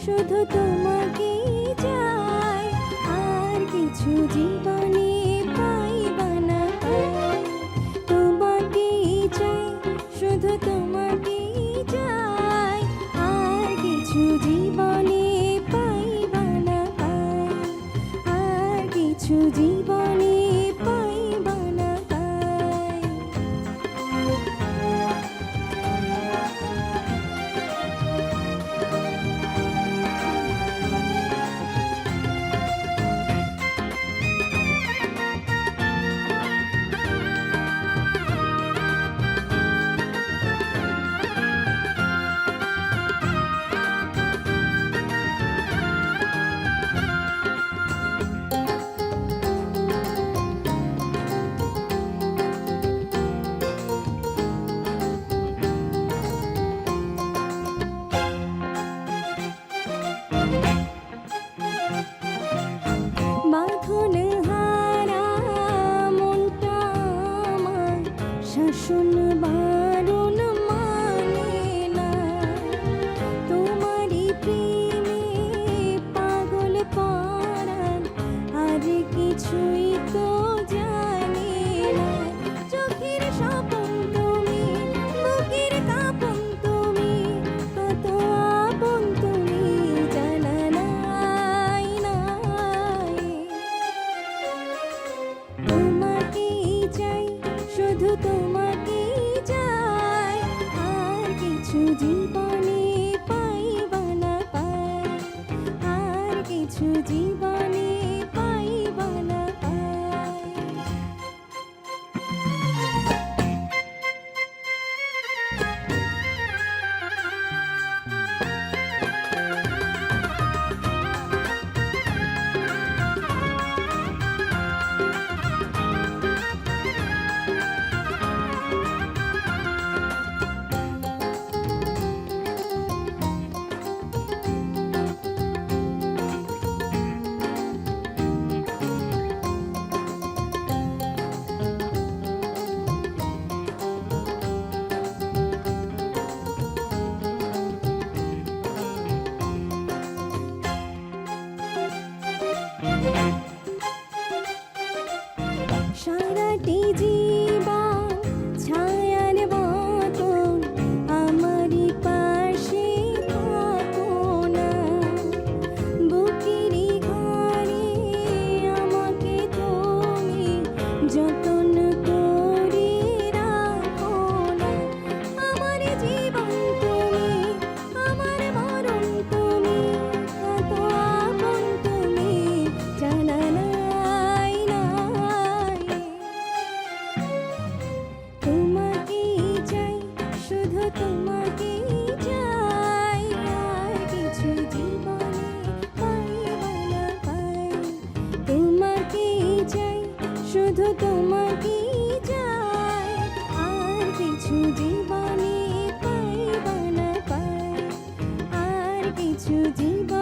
শুধু তোমাকেই চাই আর কিছু জীবনে শুনবা জীবন শুধু তোমাকে আর কিছু জীবনে পাইবা না পাই। আর কিছু জীবন